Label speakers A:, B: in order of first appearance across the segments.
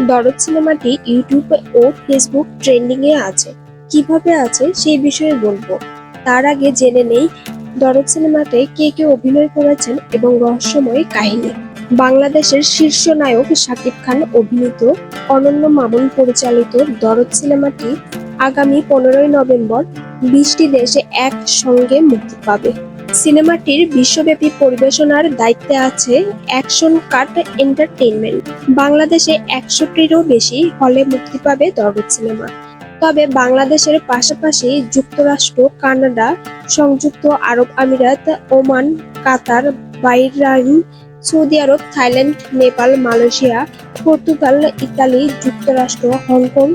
A: দরদ সিনেমাটি ইউটিউব ও ফেসবুক ট্রেন্ডিং এ আছে। কীভাবে আছে সেই বিষয়ে বলব। তার আগে জেনে নেই দরদ সিনেমাতে কে কে অভিনয় করেছেন এবং রহস্যময় কাহিনী। বাংলাদেশের শীর্ষ নায়ক শাকিব খান অভিনীত অনন্য মামুন পরিচালিত দরদ সিনেমাটি আগামী পনেরোই নভেম্বর বিশটি দেশে একসঙ্গে মুক্তি পাবে। সিনেমাটির বিশ্বব্যাপী পরিবেশনার দায়িত্বে আছে অ্যাকশন কাট এন্টারটেইনমেন্ট। বাংলাদেশে একশোটিরও বেশি হলে মুক্তি পাবে দরদ সিনেমা। তবে বাংলাদেশের পাশাপাশি যুক্তরাষ্ট্র, কানাডা, সংযুক্ত আরব আমিরাত, ওমান, কাতার বাহরাইন সৌদি আরব, Thailand, Nepal, Malaysia, Portugal, Italy, যুক্তরাষ্ট্র, Hong Kong,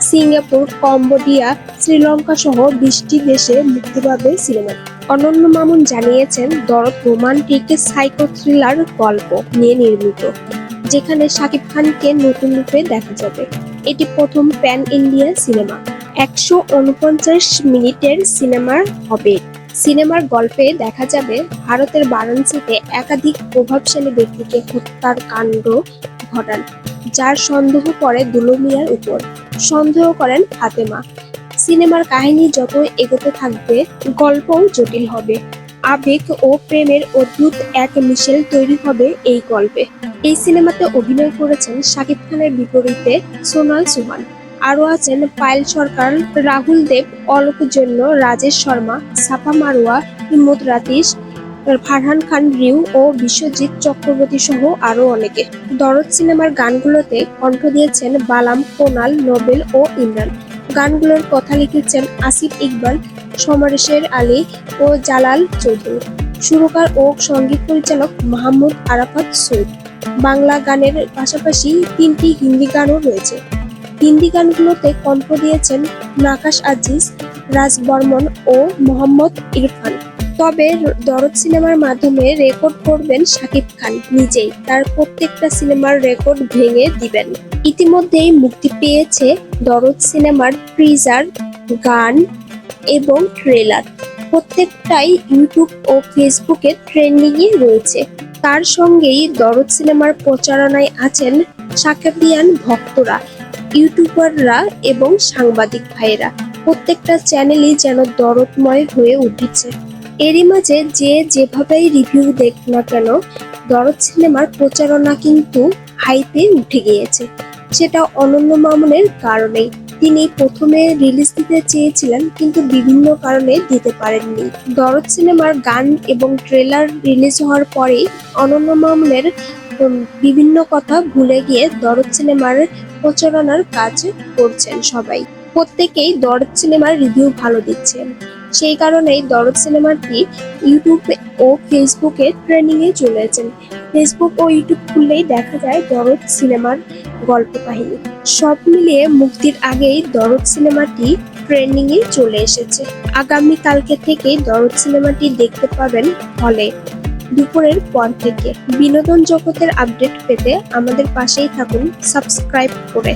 A: Singapore, Cambodia Sri Lanka সহ বিশটি দেশে মুক্তি পাবে সিনেমা অনন্য মামুন জানিয়েছেন, দরদ রোমান্টিক সাইকো থ্রিলার গল্প নিয়ে নির্মিত, যেখানে শাকিব খানকে নতুন রূপে দেখা যাবে। এটি প্রথম প্যান ইন্ডিয়া সিনেমা। একশো উনপঞ্চাশ মিনিটের সিনেমার হবে। সিনেমার গল্পে দেখা যাবে, ভারতের বারাণসীতে একাধিক প্রভাবশালী ব্যক্তিকে হত্যার কাণ্ড ঘটান, যার সন্দেহ পড়ে দুলুমিয়ার উপর। সন্দেহ করেন ফাতেমা। সিনেমার কাহিনী যত এগোতে থাকবে, গল্পও জটিল হবে। আবেগ ও প্রেমের অদ্ভুত এক মিশেল তৈরি হবে এই গল্পে। এই সিনেমাতে অভিনয় করেছেন শাকিব খানের বিপরীতে সোনাল সুহান আরও আছেন পায়েল সরকার, রাহুল দেব, অলোক জন্য রাজেশ শর্মা, সাফা মারোয়া, হিম্মত রাতিশ, ফারহান খান রিউ ও বিশ্বজিৎ চক্রবর্তী সহ আরও অনেকে। দরদ সিনেমার গানগুলোতে কণ্ঠ দিয়েছেন বালাম, কোনাল, নোবেল ও ইমরান। গানগুলোর কথা লিখেছেন আসিফ ইকবাল, সমরেশের আলী ও জালাল চৌধুরী। সুরকার ও সংগীত পরিচালক মাহমুদ আরাফাত সৈদ বাংলা গানের পাশাপাশি তিনটি হিন্দি গানও রয়েছে। হিন্দি গানগুলোতে কণ্ঠ দিয়েছেন নাকাশ আজিজ, রাজ বর্মন ও মোহাম্মদ ইরফান। তবে দরদ সিনেমার মাধ্যমে রেকর্ড করবেন শাকিব খান নিজেই। তার প্রত্যেকটা সিনেমার রেকর্ড ভেঙে দিবেন। ইতিমধ্যেই মুক্তি পেয়েছে দরদ সিনেমার ট্রিজার গান এবং ট্রেলার। প্রত্যেকটাই ইউটিউব ও ফেসবুকে ট্রেন্ডিংয়ে রয়েছে। তার সঙ্গেই দরদ সিনেমার প্রচারণায় আছেন সাকাবিয়ান ভক্তরা, ইউটিউবাররা এবং সাংবাদিক ভাইয়েরা। প্রত্যেকটা চ্যানেলই যেন দরদময় হয়ে উঠেছে। এরই মাঝে যে যেভাবেই রিভিউ দেখ না কেন, দরদ সিনেমার প্রচারণা কিন্তু হাইতে উঠে গিয়েছে। সেটা অনন্য মামুনের কারণেই। তিনি প্রথমে রিলিজ দিতে চেয়েছিলেন, কিন্তু বিভিন্ন কারণে দিতে পারেননি। দরদ সিনেমার গান এবং ট্রেলার রিলিজ হওয়ার পরেই অনন্য মামুনের বিভিন্ন কথা ভুলে গিয়ে দরদ সিনেমার প্রচারণার কাজ করছেন সবাই। প্রত্যেকেই দরদ সিনেমার রিভিউ ভালো দিচ্ছেন। সেই কারণেই দরদ সিনেমাটি ইউটিউব ও ফেসবুকে ট্রেন্ডিং এ চলেছেন ফেসবুক ও ইউটিউব খুললেই দেখা যায় দরদ সিনেমার গল্প কাহিনী। সব মিলিয়ে মুক্তির আগেই দরদ সিনেমাটি ট্রেন্ডিং এ চলে এসেছে। আগামী কালকে থেকে দরদ সিনেমাটি দেখতে পাবেন হলে। দুপুরের পর থেকে। বিনোদন জগতের আপডেট পেতে আমাদের পাশেই থাকুন। সাবস্ক্রাইব করে।